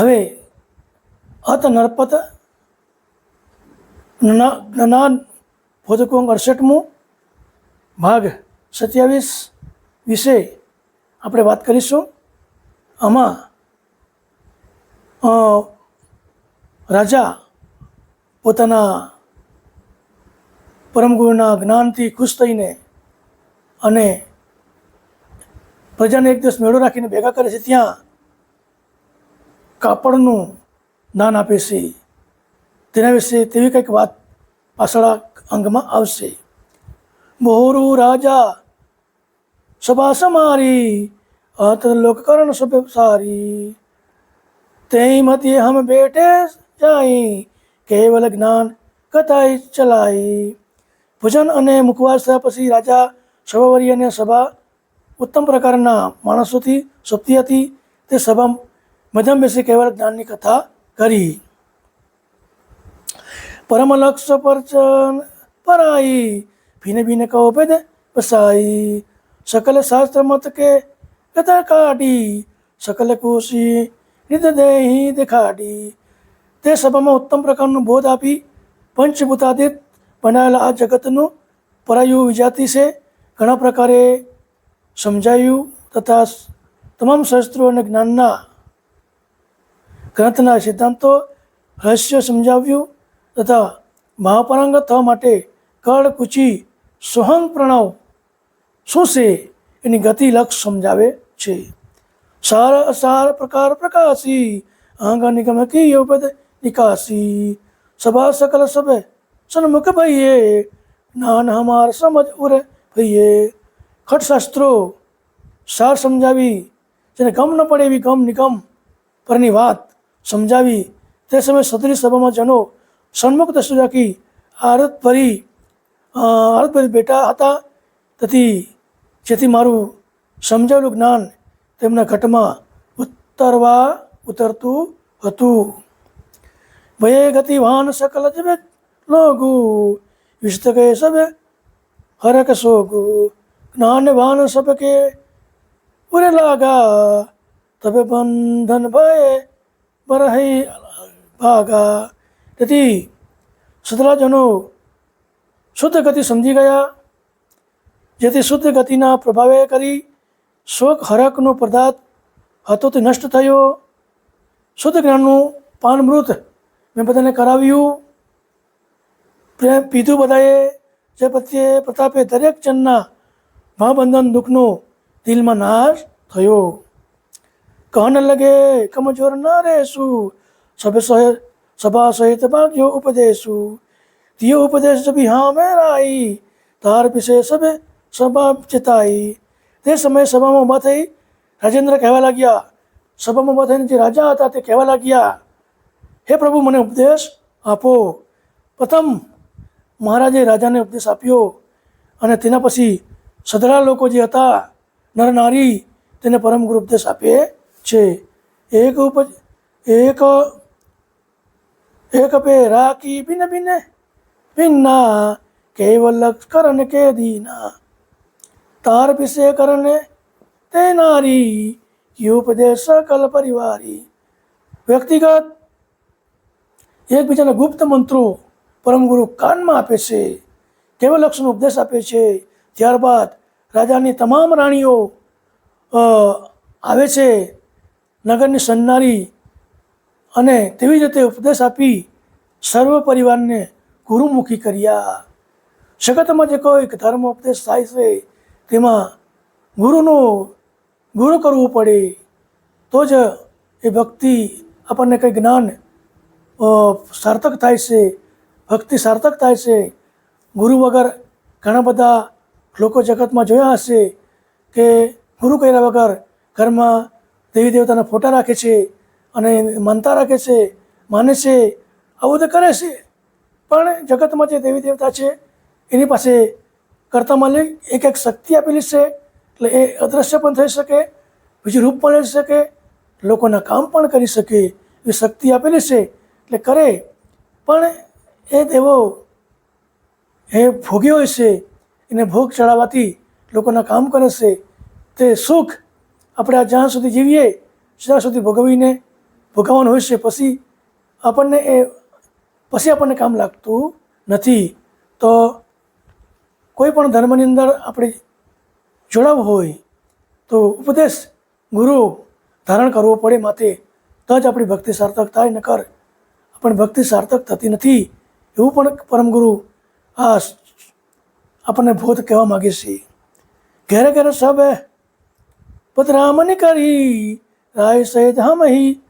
હવે અત નરપત જ્ઞાન ભોજકોંગ અડસઠમું ભાગ સત્યાવીસ વિશે આપણે વાત કરીશું. આમાં રાજા પોતાના પરમગુરુના જ્ઞાનથી ખુશ થઈને અને પ્રજાને એક દિવસ મેળો રાખીને ભેગા કરે છે ત્યાં કાપડનું દાન આપે છે. તેના વિશે તેવી કંઈક વાત પાછળ અંગમાં આવશે. મોહરુ રાજા સભા સમારી અત લોકકરણ સભ્ય સારી. તેઈ મતે હમ બેઠે જાઈ, કેવલ જ્ઞાન કથાઈ ચલાઈ. ભોજન અને મુખવાસ થયા પછી રાજા સભાવરી અને સભા ઉત્તમ પ્રકારના માણસોથી સોંપતી હતી. તે સભા મધ્યમ બેસી કહેવાય જ્ઞાનની કથા કરી. પરમ લક્ષ પરચન પરાઈ, ભીને ભીને કહો ભેદ પસાઈ સકલ શાસ્ત્ર મત કે કથા કાઢી, સકલ કોશી નિધ દેહી દેખાડી. તે સભામાં ઉત્તમ પ્રકારનું બોધ આપી પંચભૂતાદિત બનાવેલા આ જગતનું પરાયું વિજાતિ છે. ઘણા પ્રકારે સમજાયું તથા તમામ શાસ્ત્રો અને જ્ઞાનના ગ્રંથના સિદ્ધાંતો રહસ્ય સમજાવ્યું તથા મહાપરાંગત થવા માટે કળકુચી સોહંગ પ્રણવ શું છે એની ગતિ લક્ષ સમજાવે છે. સાર અસાર પ્રકાર પ્રકાશી અહંગ નિગમ કી યોગદ નિકાસી સભા સકલ સભે સન્મુખ ભઈએ નાન હમાર સમજ ઉરે ભઈએ ખટશાસ્ત્રો સાર સમજાવી, જેને ગમ ન પડે એવી ગમ નિગમ પરની વાત સમજાવી તે સમયે સત્રી સભામાં જનો સન્મુખ દૃષ્ટિ રાખી આરત ભરી આરત ભરી બેઠા હતા. તેથી જેથી મારું સમજાવેલું જ્ઞાન તેમના ઘટમાં ઉતરવા ઉતરતું હતું. ભયે ગતિ વાહન સકલ જવે લોગુ વિસ્ત કે સબે હરક સોગુ. જ્ઞાન વાહન સબકે ઉરે લાગા, તબે બંધન ભય બરહી ભાગા. તેથી સદરાજનો શુદ્ધ ગતિ સમજી ગયા. જેથી શુદ્ધ ગતિના પ્રભાવે કરી શોક હરકનો પદાર્થ હતો તે નષ્ટ થયો. શુદ્ધ જ્ઞાનનું પાનમૃત મેં બધાને કરાવ્યું. પ્રેમ પીધું બધાએ. જે પ્રત્યે પ્રતાપે દરેક જનના મહાબંધન દુઃખનો દિલમાં નાશ થયો. કહન લગે કમજોર ના રહેશું સભે સહ સભા સહિત ભાગ્યો ઉપદેશું દિયો ઉપદેશ જબી હા મેરાઈ તાર વિશે સભે સભા ચિતાઈ તે સમયે સભામાં ઊભા થઈ રાજેન્દ્ર કહેવા લાગ્યા સભામાં ઊભા થઈને જે રાજા હતા તે કહેવા લાગ્યા હે પ્રભુ મને ઉપદેશ આપો પ્રથમ મહારાજે રાજાને ઉપદેશ આપ્યો અને તેના પછી સદરા લોકો જે હતા નર નારી તેને પરમ ગુરુ ઉપદેશ આપે છે। એક ઉપ એક એક પે રાખી ભિન્ન ભિન્ન, ભિન્ના, કેવલ કરણ કે દીના તાર પીસે કરને તે નારી ઉપદેશ સકલ પરિવારી, વ્યક્તિગત એકબીજાના ગુપ્ત મંત્રો પરમગુરુ કાનમાં આપે છે, કેવલ લક્ષનો ઉપદેશ આપે છે, ત્યારબાદ રાજાની તમામ રાણીઓ આવે છે નગરની સન્નારી અને તેવી જ રીતે ઉપદેશ આપી સર્વ પરિવારને ગુરુમુખી કર્યા. જગતમાં જે કોઈ ધર્મ ઉપદેશ થાય છે, તેમાં ગુરુનું ગુરુ કરવું પડે. તો જ એ ભક્તિ આપણને કંઈ જ્ઞાન સાર્થક થાય છે. ભક્તિ સાર્થક થાય છે. ગુરુ વગર ઘણા બધા લોકો જગતમાં જોયા હશે કે ગુરુ કર્યા વગર ઘરમાં દેવી દેવતાના ફોટા રાખે છે અને માનતા રાખે છે, માને છે, આવું બધું કરે છે. પણ જગતમાં જે દેવી દેવતા છે, એની પાસે કરતા માલિક એક એક શક્તિ આપેલી છે, એટલે એ અદૃશ્ય પણ થઈ શકે, બીજું રૂપ પણ લઈ શકે, લોકોના કામ પણ કરી શકે એ શક્તિ આપેલી છે, એટલે કરે. પણ એ દેવો એ ભોગ્યો હોય છે, એને ભોગ ચડાવવાથી લોકોના કામ કરે છે, તે સુખ આપણે આ જ્યાં સુધી જીવીએ ત્યાં સુધી ભોગવીને ભોગવવાનું હોય છે, પછી આપણને એ, પછી આપણને કામ લાગતું નથી. તો કોઈ પણ ધર્મની અંદર આપણે જોડાવું હોય, તો ઉપદેશ ગુરુ ધારણ કરવો પડે માટે તો જ આપણી ભક્તિ સાર્થક થાય, નકર આપણી ભક્તિ સાર્થક થતી નથી. એવું પણ પરમગુરુ આ આપણને ભૂત કહેવા માગે છે. ઘેરે ઘેરે સબ પતરામની કરી, રાય સહિત હમહી,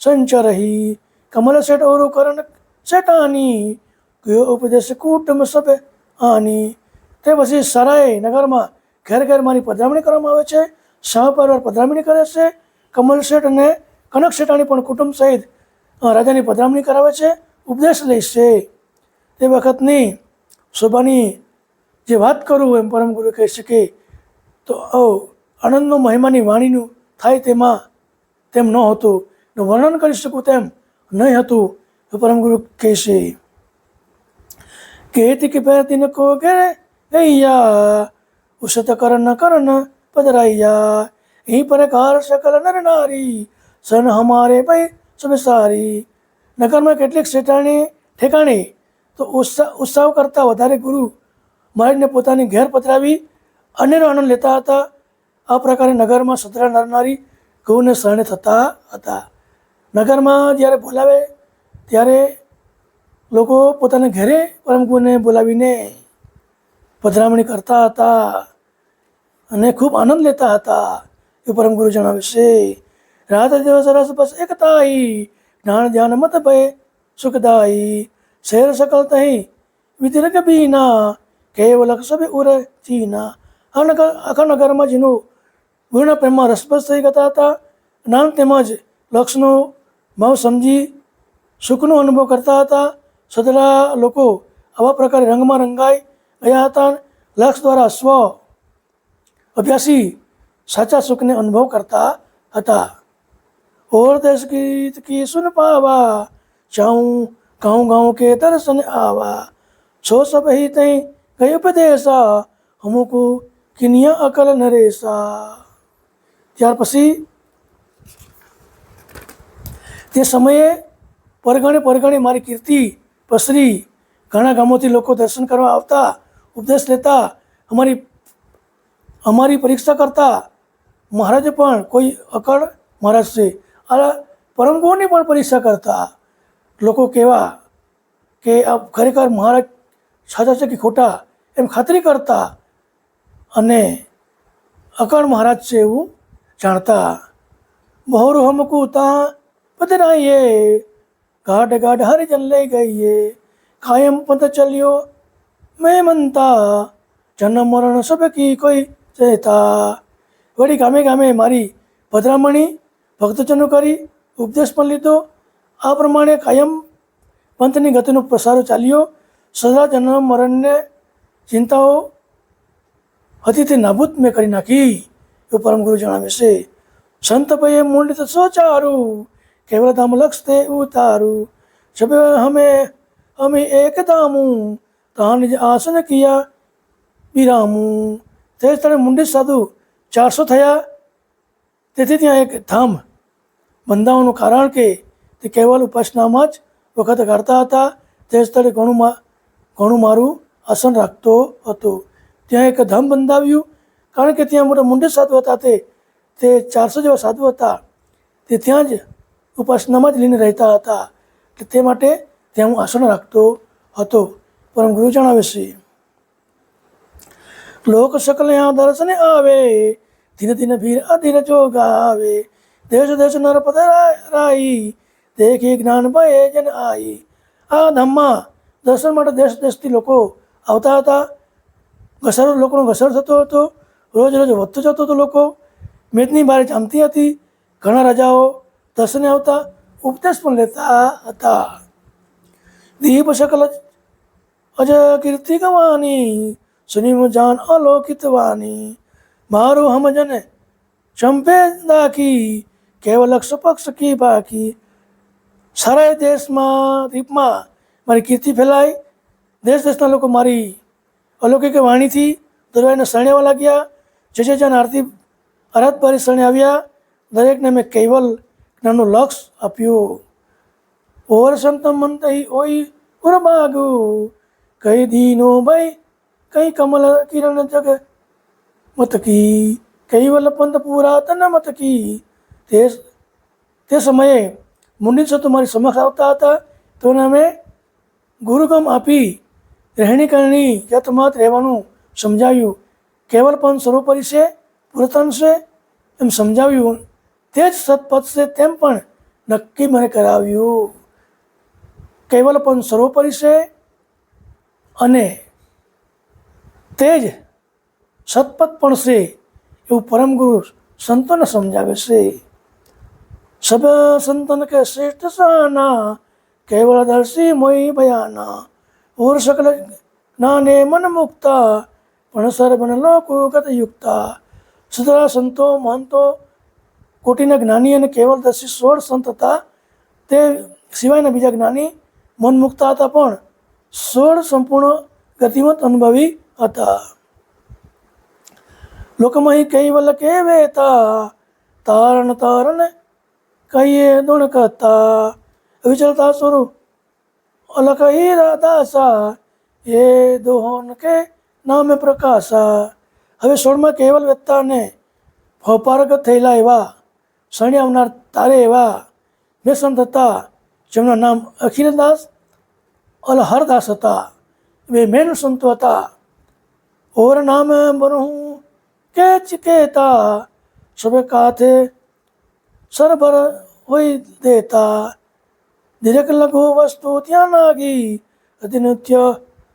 સંચરહી, કમલ સેટ ઓરુ કરણ સેટાની કયો ઉપદેશ કુટુંબ સભે આની. તે પછી સરાય નગરમાં ઘેર ઘેર મારી પધરામણી કરવામાં આવે છે સહપરિવાર પધરામણી કરે છે. કમલ શેઠ અને કનક શેઠાણી પણ કુટુંબ સહિત રાજાની પધરામણી કરાવે છે, ઉપદેશ લે છે. તે વખતની શોભાની જે વાત કરું એમ પરમ ગુરુ કહી શકે, તો ઓ આનંદનો મહિમાની વાણીનું થાય તેમાં તેમ ન હતું, ને વર્ણન કરી શકું તેમ નહીં હતું. પરમ ગુરુ કહેશે, કેતી કે ન કહો કે ગૈયા, ઉષત કરન કરન પદરાઈયા અહીં પર કાર સકલ નર નારી, સન હમારે ભાઈ સબ સારી નગરમાં કેટલીક શેઠાણી ઠેકાણે તો ઉત્સાહ ઉત્સાહ કરતાં વધારે ગુરુ મારીને પોતાની ઘેર પધરાવી અન્યનો આનંદ લેતા હતા. આ પ્રકારે નગરમાં સતરા નરનારી ગૌને શરણે થતા હતા. નગરમાં જ્યારે બોલાવે ત્યારે લોકો પોતાના ઘરે પરમ ગુરુને બોલાવીને પધરામણી કરતા હતા અને ખૂબ આનંદ લેતા હતા. એ પરમ ગુરુ જણાવે છે, રાત દિવસ રસ બસ એકતાઈ જ્ઞાન ધ્યાન મત ભય સુખદાઈ શેર સકલ તહી વિધિર ના કેવલ સભે ઉર ચીના આ નગર આખા નગરમાં જેનું ગુરુના પ્રેમમાં રસપ્રસ થઈ ગતા હતા. જ્ઞાન તેમજ લક્ષનો ભાવ સમજી સુખનો અનુભવ કરતા હતા. સદલા લોકો આવા પ્રકારે રંગમાં રંગાઈ ગયા હતા લક્ષ દ્વારા સ્વ અભ્યાસી સાચા સુખને અનુભવ કરતા હતા. ઓર દેશ ગીત કી સુન પાવા ચાઉં ગાઉં ગાઉં કે દર્શન આવા. છો સબ હી તઈ ગય ઉપદેશા અમુક કિનિયા અકલ નરેશા. ત્યાર પછી તે સમયે પરગણે પરગણે મારી કીર્તિ પસરી ઘણા ગામોથી લોકો દર્શન કરવા આવતા, ઉપદેશ લેતા, અમારી અમારી પરીક્ષા કરતા. મહારાજે પણ કોઈ અકળ મહારાજ છે. આ પરમગુરુની પણ પરીક્ષા કરતા. લોકો કહેવા કે આ ખરેખર મહારાજ સાચા છે કે ખોટા એમ ખાતરી કરતા. અને અકળ મહારાજ છે એવું જાણતા બહોર હમકુ ત્યાં પધરાઈએ, ગાઢ ગાઢ હરિજન લઈ ગઈએ, કાયમ પંથ ચલ્યો મેં મનતા, જન્મ મરણ સબ કી કોઈ જયતા વળી ગામે ગામે મારી પધરામણી ભક્તજનો કરી ઉપદેશ પણ લીધો. આ પ્રમાણે કાયમ પંથની ગતિનો પ્રસારો ચાલ્યો. સદા જન્મ મરણને ચિંતાઓ હતી તે નાબૂદ મેં કરી નાખી. એવું પરમગુરુ જણાવે છે, સંત ભાઈએ મૂંડિત સોચારું કેવળ ધામ લક્ષ તે ઉતારું. જબ હમે અમે એક ધામું, તાન નિજ આસન કિયા વિરામું તે સ્થળે મુંડિત સાધુ ચારસો થયા. તેથી ત્યાં એક ધામ બંધાવાનું કારણ કે તે કેવલ ઉપાસનામાં જ વખત કરતા હતા. તે સ્થળે ઘણું ઘણું મારું આસન રાખતો હતો. ત્યાં એક ધામ બંધાવ્યું. કારણ કે ત્યાં મોટા મુંડે સાધુ હતા તે. તે ચારસો જેવા સાધુ હતા. તે ત્યાં જ ઉપાસનામાં જ લઈને રહેતા હતા. તે માટે ત્યાં હું આસન રાખતો હતો. પરમ ગુરુ જણાવે છે. લોક સકલ યાં દર્શને આવે. ધીરે ધીરે ભીર અધીર જોગ આવે. દેશ દેશ નર પધરાઈ દેખી જ્ઞાન ભય જન આઈ. આ ધામમાં દર્શન માટે દેશ દેશથી લોકો આવતા હતા. ઘસારો લોકોનો ઘસારો થતો હતો. રોજ રોજ વધતો જતો હતો લોકો. મેદની બારે જામતી હતી. ઘણા રાજાઓ દર્શને આવતા ઉપદેશ પણ લેતા હતા. દીપ શકલ અજ કીર્તિ ગવાની, સુનિમ જાન અલોકિત વાની. મારું હમજને ચંપે દાખી કેવલ પક્ષ કી બાકી. સારા દેશમાં, દીપમાં મારી કીર્તિ ફેલાઈ. દેશ દેશના લોકો મારી અલૌકિક વાણીથી દરવાઈને શરણ્યાવા લાગ્યા. જે જે જ્યાં આરતી આરાધભારી પરિસરણે આવ્યા. દરેકને મેં કૈવલ જ્ઞાનનું લક્ષ આપ્યું. ઓર સંત મંત ઓઈ ઉર બાગુ. કઈ દીનો ભાઈ કઈ કમલ કિરણ જગ. મતકી કૈવલ પંથ પુરાતન મતકી તે તે સમયે મુંડિત સતુ મારી સમક્ષ આવતા હતા. તો એને અમે ગુરુગમ આપી. રહેણી કરણી યતમત રહેવાનું સમજાવ્યું કેવલ પણ સર્વોપરી છે, પુરાતન છે, એમ સમજાવ્યું. તે જ સતપથ છે તેમ પણ નક્કી મને કરાવ્યું. કેવલ પણ સર્વોપરી છે અને તે જ સતપથ પણ છે એવું પરમ ગુરુ સંતોને સમજાવે છે. સબ સંતન કે શ્રેષ્ઠ સાના, કેવળ દર્શી મોઈ ભયાના, ઓર સકલ જ્ઞાને મન મુક્તા ગત યુક્તા સુધરા સંતો, મહંતો, કોટીના જ્ઞાની અને કેવળ દર્શી સોળ સંત હતા. તે સિવાયના બીજા જ્ઞાની મનમુક્ત હતા પણ સોળ સંપૂર્ણ ગતિમત અનુભવી હતા. લોકમહી કૈવલ કે વેતા? તારણ તારણ કહીએ દુણ કથા વિચરતા સ્વરૂપ અલખ હીરા દાસા એ દોહન કે નામે પ્રકાશ. હવે સોળમાં કેવલ વેતાને ભવપારગત થયેલા એવા શણી આવનાર તારે એવા સંત હતા જેમના નામ અખિલદાસ, અલહરદાસ હતા. એ મેન સંતો હતા. ઓર નામ બરું કે ચિકેતા સબે કાથે સરભર હોય દેતા. દરેક લઘુ વસ્તુ ત્યાં નાગી, અધિનૃત્ય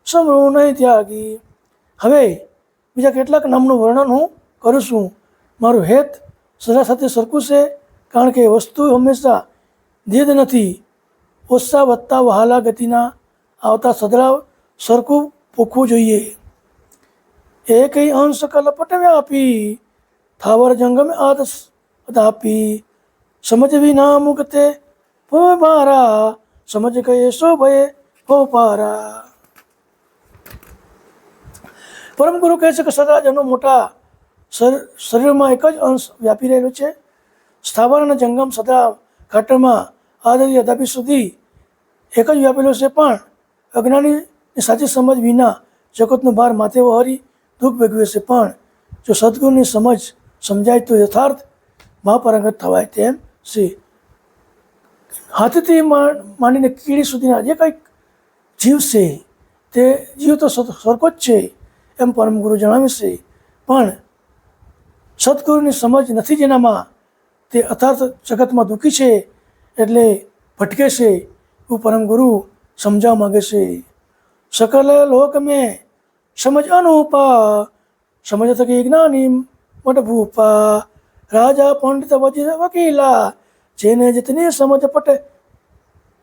સમરૂ નહીં ત્યાગી. હવે બીજા કેટલાક નામનું વર્ણન હું કરું છું. મારું હેત સજા સાથે સરખું છે, કારણ કે વસ્તુ હંમેશા દેદ નથી. ઓછા વધતા વહાલા ગતિના આવતા સદરા સરખું પોખવું જોઈએ. એ કઈ અંશ કલપટ આપી થાવર જંગમે આદ આપી સમજવી ના મુકતે પો મારા, સમજ ગયે સો ભયે પો પારા. પરમ ગુરુ કહે છે કે સદાજનો મોટા શર- શરીરમાં એક જ અંશ વ્યાપી રહેલો છે. સ્થાવર અને જંગમ સદા ઘાટમાં આદરી અદાપી સુધી એક જ વ્યાપેલો છે પણ અજ્ઞાનીની સાચી સમજ વિના જગતનો ભાર માથે વહારી દુઃખ ભેગવે છે પણ જો સદગુરુની સમજ સમજાય તો યથાર્થ મહાપરંગત થવાય તેમ છે. હાથથી માંડીને કીડી સુધીના જે કંઈક જીવ છે તે જીવ તો જ છે. એમ પરમ ગુરુ જણાવે છે. પણ સદગુરુની સમજ નથી જેનામાં તે અર્થાત જગતમાં દુઃખી છે એટલે ભટકે છે એવું પરમ ગુરુ સમજાવવા માગે છે. સકલ લોક મેં સમજ અનુપા, સમજ થકી જ્ઞાની મટ ભૂપા, રાજા પંડિત વજીર વકીલા, જેને જીતની સમજ પટે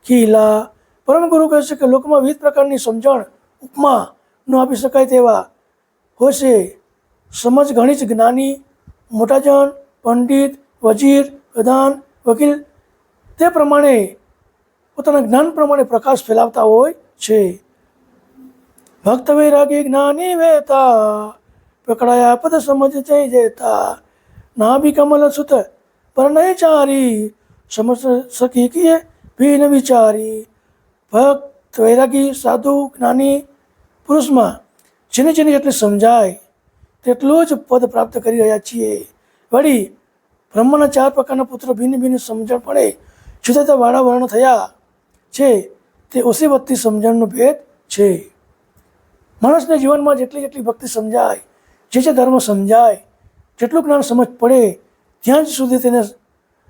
કીલા પરમ ગુરુ કહે છે કે લોકમાં વિવિધ પ્રકારની સમજણ ઉપમા ન આપી શકાય તેવા હોય છે સમજ ઘણી જ જ્ઞાની, મોટાજન, પંડિત, વજીર, પ્રધાન, વકીલ, તે પ્રમાણે પોતાના જ્ઞાન પ્રમાણે પ્રકાશ ફેલાવતા હોય છે. ભક્ત વૈરાગી જ્ઞાની વેતા પકડાયા પદ સમજ જઈ ના બી કમલ સુત પર નહીં ચારી સમજ સકી કીએ ભીન વિચારી. ભક્ત વૈરાગી સાધુ જ્ઞાની પુરુષમાં જેને જેને જેટલું સમજાય તેટલું જ પદ પ્રાપ્ત કરી રહ્યા છીએ. વળી બ્રહ્મના ચાર પ્રકારના પુત્ર ભિન્ન ભિન્ન સમજણ પડે. જુદા જુદા વાળા વર્ણ થયા છે. તે ઓછી વધતી સમજણનો ભેદ છે. માણસના જીવનમાં જેટલી જેટલી ભક્તિ સમજાય, જે જે ધર્મ સમજાય, જેટલું જ્ઞાન સમજ પડે, ત્યાં જ સુધી તેને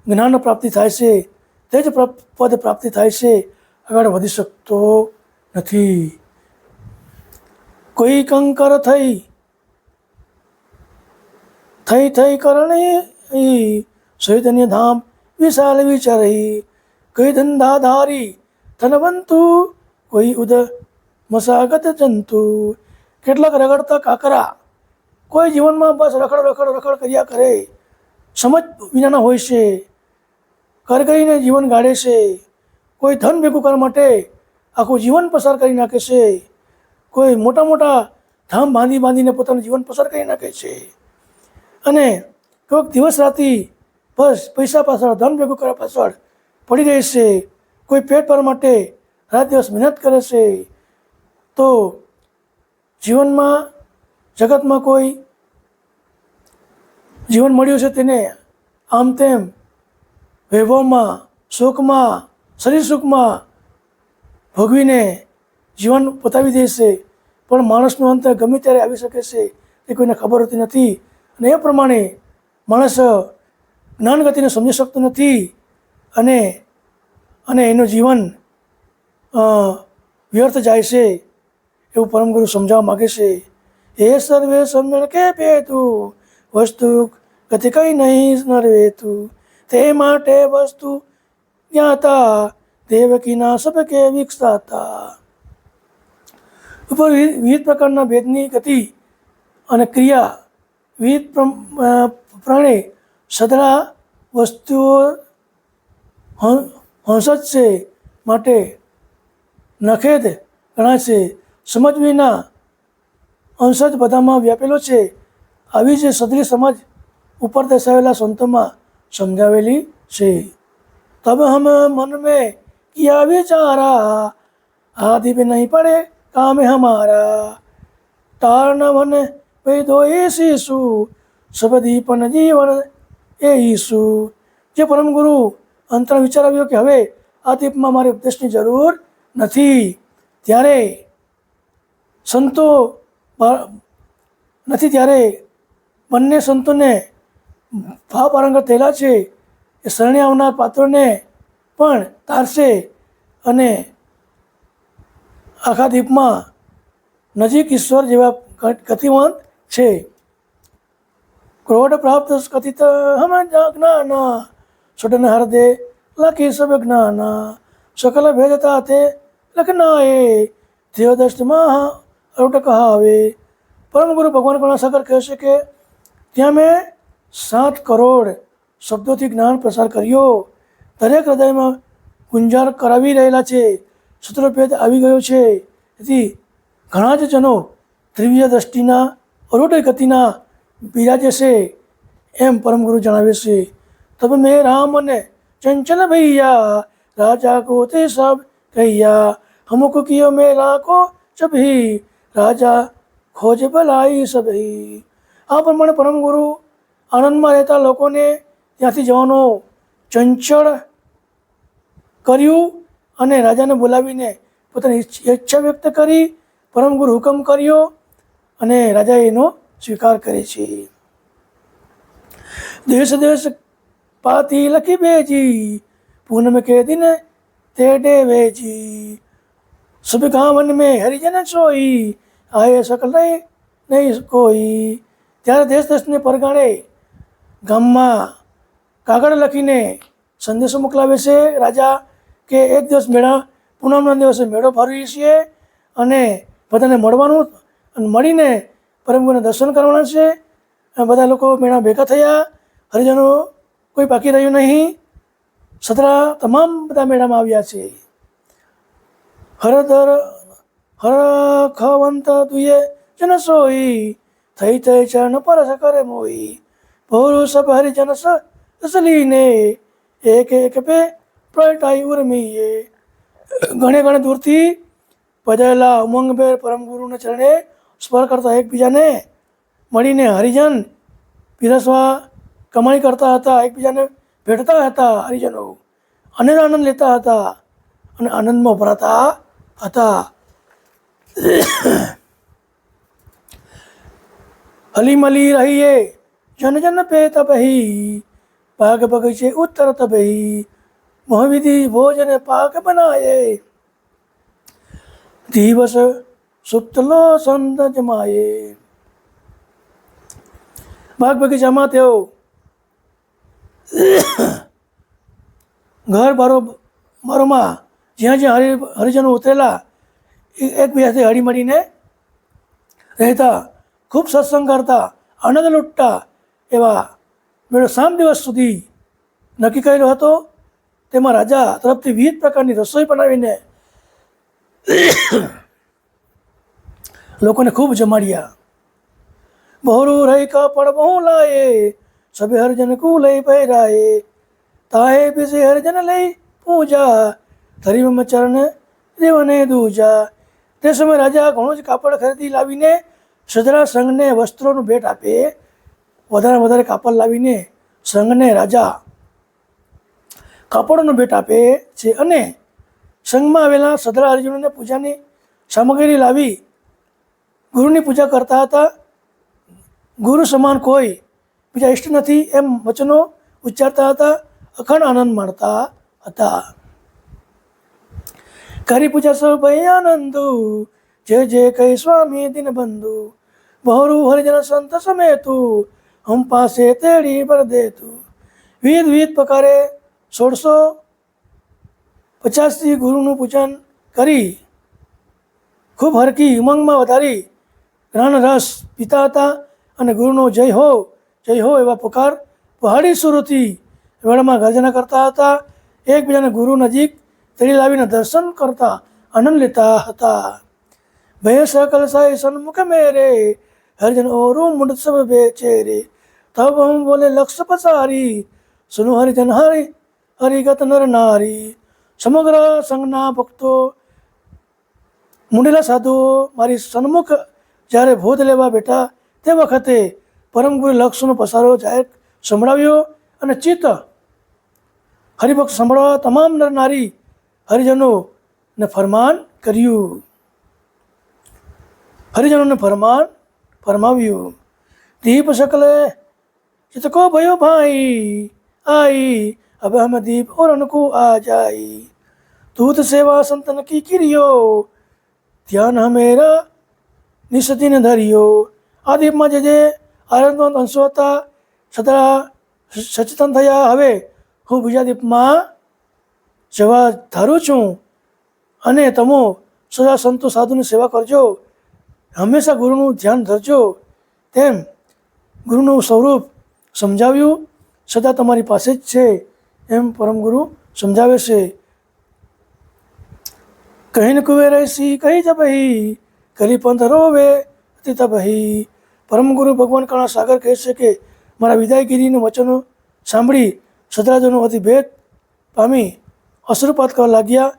જ્ઞાન પ્રાપ્તિ થાય છે. તે જ પદ પ્રાપ્તિ થાય છે. આગળ વધી શકતો નથી. કોઈ કંકર થઈ થઈ થઈ કરણી ચૈતન્ય ધામ વિશાલ વિચારી, કઈ ધંધાધારી ધનવંતુ, કોઈ ઉદ મસાગત જંતુ. કેટલાક રગડતા કાકરા કોઈ જીવનમાં બસ રખડ રખડ રખડ કર્યા કરે. સમજ વિનાના હોય છે. કરગરીને જીવન ગાળે છે. કોઈ ધન ભેગું કરવા માટે આખું જીવન પસાર કરી નાખે છે. કોઈ મોટા મોટા ધામ બાંધી બાંધીને પોતાનું જીવન પસાર કરી નાખે છે. અને કોઈક દિવસ રાતી બસ પૈસા પાછળ, ધન ભેગું કરવા પાછળ પડી રહે છે. કોઈ પેટ ભરવા માટે રાત દિવસ મહેનત કરે છે. તો જીવનમાં, જગતમાં કોઈ જીવન મળ્યું છે તેને આમ તેમ વૈભવમાં, સુખમાં, શરીર સુખમાં ભોગવીને જીવન પતાવી દેશે પણ માણસનો અંત ગમે ત્યારે આવી શકે છે એ કોઈને ખબર હોતી નથી. અને એ પ્રમાણે માણસ જ્ઞાન ગતિને સમજી શકતો નથી. અને અને એનું જીવન વ્યર્થ જાય છે એવું પરમગુરુ સમજાવવા માગે છે. એ સર્વે સમજણ કે પેતું, વસ્તુ ગતિ કઈ નહીં નરવેતું તે માટે વસ્તુ જ્ઞાતા, દેવકીના સબકે વિકસાતા. ઉપર વિવિધ પ્રકારના ભેદની ગતિ અને ક્રિયા, વિવિધ પ્રમાણે સદરા વસ્તુઓ હંસજ છે માટે નખેદ ગણાય છે સમજ વિના અંશજ બધામાં વ્યાપેલો છે. આવી જ સદરી સમજ ઉપર દર્શાવેલા સંતોમાં સમજાવેલી છે. તબ હમ મન મેં કિયા વિચારા, આદિ નહીં પડે. કામ હમારા તારણ વન વૈદો એસીસુ સબદીપન જીવન એ ઈસુ. જે પરમ ગુરુ અંતર વિચાર આવ્યો કે હવે આ દીપમાં મારે ઉપદેશની જરૂર નથી. ત્યારે સંતો નથી, ત્યારે બંને સંતોને ભાવ પારંગત થયેલા છે એ શરણે આવનાર પાત્રોને પણ તારશે અને આખા દ્વીપમાં નજીક ઈશ્વર જેવા ગ- છે. ક્રોડ પ્રાપ્ત કથિત હમ જ્ઞાન સુડન હરદે લખી સબ જ્ઞાન સકલ ભેદતા તે લખનાએ દેવદષ્ટમાં અરુટ કહાવે. પરમ ગુરુ ભગવાન પણ કહે છે કે, ત્યાં મેં સાત કરોડ શબ્દોથી જ્ઞાન પ્રસાર કર્યો. દરેક હૃદયમાં ગુંજાર કરાવી રહેલા છે. સૂત્રભેદ આવી ગયો છે. તેથી ઘણા જ જનો ત્રિવ્ય દ્રષ્ટિના અરોટ ગતિના બિરાજે છે એમ પરમગુરુ જણાવે છે. તબ મેં રામ અને ચંચલ ભૈયા, રાજા કો તે સબ કહ્યા. અમુક કિયો મેં રાખો સભી રાજા ખોજ ભલાઈ સભી આ પ્રમાણે પરમગુરુ આનંદમાં રહેતા લોકોને ત્યાંથી જવાનો ચંચળ કર્યું. અને રાજાને બોલાવીને પોતાની ઈચ્છા વ્યક્ત કરી, પરમગુરુ હુકમ કર્યો અને રાજાએ એનો સ્વીકાર કરે છે. દેશ દેશ પાતી લખી બેજી પૂનમ કે દિન તેડે વેજી. શુભ ગામન મેં હરિજન સોઈ, આયે સકલ નહીં કોઈ. ત્યારે દેશ દેશને પરગાણે ગામમાં કાગળ લખીને સંદેશો મોકલાવે છે રાજા. કે એક દિવસ મેળા, પૂનમના દિવસે મેળો ભરવી છીએ અને બધાને મળવાનું અને મળીને પરમગુરુને દર્શન કરવાના છે. અને બધા લોકો મેળા ભેગા થયા. હરિજનો કોઈ બાકી રહ્યું નહીં. સતરા તમામ બધા મેળામાં આવ્યા છે. હરદર, હરખવંત દુએ જન સોઈ થઈ થઈ ચરણ પરસ કરે મોઈ. પૌરુષ હરિજન સસલીને એક એક પે પ્રટાઈ ઉર્મીએ ઘણે ઘણે દૂરથી પધારેલા ઉમંગભેર પરમગુરુના ચરણે સ્પર્શ કરતા એકબીજાને મળીને હરિજન પીરસવા કમાણી કરતા હતા, એકબીજાને ભેટતા હતા હરિજનો. અને આનંદ લેતા હતા અને આનંદમાં ભરાતા હતા. હલી મલી રહીએ, જન જન પે તપહી પાક બગીચે ઉત્તર તપહી મોહવિધિ ભોજન પાક બનાયે. દિવસ સુપ્તલો સંત જમાયે. બાગ બગીચામાં તેઓ ઘર બારો બારોમાં જ્યાં જ્યાં હરિ હરિજનો ઉતરેલા એકબીજાથી હળીમળીને રહેતા, ખૂબ સત્સંગ કરતા, આનંદ લૂંટતા એવા મેળો સાત દિવસ સુધી નક્કી કરેલો હતો. તેમાં રાજા તરફથી વિવિધ પ્રકારની રસોઈ બનાવીને લોકોને ખૂબ જમાડ્યા. બહોરું રહી કાપડ બહુ લાયે સભે હરજન કુ લઈ પહેરાયે. તાહે બીજે હરજન લઈ પૂજા ધરીમ ચરણ દેવને દૂજા. તે સમયે રાજા ઘણું જ કાપડ ખરીદી લાવીને સજરા સંઘને વસ્ત્રોનું ભેટ આપે. વધારે વધારે કાપડ લાવીને સંઘને રાજા કાપડોનું ભેટ આપે છે અને સંઘમાં આવેલા સદરા હરિજનોને પૂજાની સામગ્રી લાવી ગુરુની પૂજા કરતા હતા. ગુરુ સમાન કોઈ બીજા ઇષ્ટ નથી એમ વચનો ઉચ્ચારતા હતા. અખંડ આનંદ માણતા હતા. કરી પૂજા સૌ ભાઈ આનંદુ. જય જય કહી સ્વામી દિન બંધુ બહુરુ હરિજન સંત સમેતુ. હમ પાસે તેડી પર દેતું. વિવિધ વિવિધ પ્રકારે સોળસો પચાસથી ગુરુનું પૂજન કરી ખૂબ હરકી ઉમંગમાં વધારી જ્ઞાન રસ પીતા હતા અને ગુરુનો જય હો જય હો એવા પુકાર પહાડી સુરોથી વેળામાં ગર્જના કરતા હતા. એકબીજાને ગુરુ નજીક તેડી લાવીને દર્શન કરતા આનંદ લેતા હતા. ભય સકલ સાય સન્મુખ મેરે, હરિજન ઓરું મુંડ સબ બેચે રે તબ હમ બોલે લક્ષ પસારી, સુનો હરિજન હરિ હરિગત નર નારી, સમગ્ર સંઘના ભક્તો. મુંડેલા સાધુઓ મારી સન્મુખ જ્યારે ભોજ લેવા બેઠા તે વખતે પરમગુરુ લક્ષનો પસારો જાહેર સંભળાવ્યો અને ચિત્ત હરિભક્ત સંભળાવવા તમામ નર નારી હરિજનોને ફરમાન કર્યું. હરિજનોને ફરમાન ફરમાવ્યું. દીપ શકલે ચિતકો ભયો ભાઈ आई अब हम दीप और अनको आ जाई दूत सेवा संतन की किरियो ધ્યાન હમેરા નિસતીને ધર્યો આ દીપમાં જે જે આનંદવંત અંશો હતા છતાં સચેતન થયા હવે હું બીજા દીપમાં જવા ધારું છું અને તમો સદા સંતો સાધુની સેવા કરજો હંમેશા ગુરુનું ધ્યાન ધરજો તેમ ગુરુનું સ્વરૂપ સમજાવ્યું સદા તમારી પાસે જ છે એમ પરમ ગુરુ સમજાવે છે. કહીને કુવે રહેસી કહી જબહી, કરી પંથ રોવે, અતિ તબહી. પરમ ગુરુ ભગવાન કાળા સાગર કહે છે કે, મારા વિદાયગીરીનું વચનો સાંભળી, સદરાજોનો અતિ ભેદ પામી, અશ્રુપાત કરવા લાગ્યા,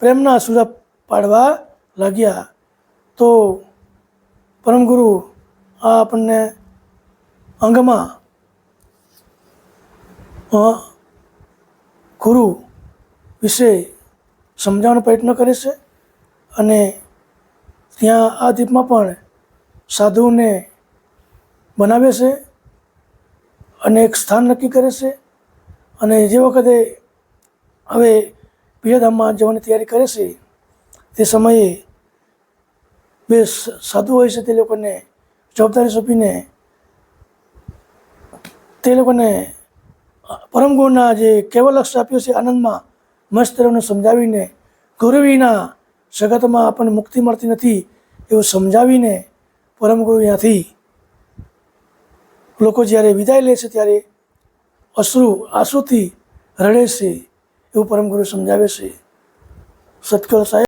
પ્રેમના અસુરા પાડવા લાગ્યા. તો પરમ ગુરુ, આ આપણને અંગમાં ગુરુ વિશે સમજાવવાનો પ્રયત્ન કરે છે અને ત્યાં આ દ્વીપમાં પણ સાધુઓને બનાવે છે અને એક સ્થાન નક્કી કરે છે. અને જે વખતે હવે બીજા જવાની તૈયારી કરે છે, તે સમયે બે સાધુ હોય છે તે લોકોને જવાબદારી સોંપીને તે લોકોને પરમ ગુણના જે કેવલ લક્ષ્ય આપ્યો છે આનંદમાં મસ્ત રહેવાનું સમજાવીને ગૌરવીના જગતમાં આપણને મુક્તિ મળતી નથી એવું સમજાવીને પરમ ગુરુ ત્યાંથી લોકો જ્યારે વિદાય લે છે ત્યારે અશ્રુ આંસુથી રડે છે એવું પરમ ગુરુ સમજાવે છે. સત્કર સાહેબ.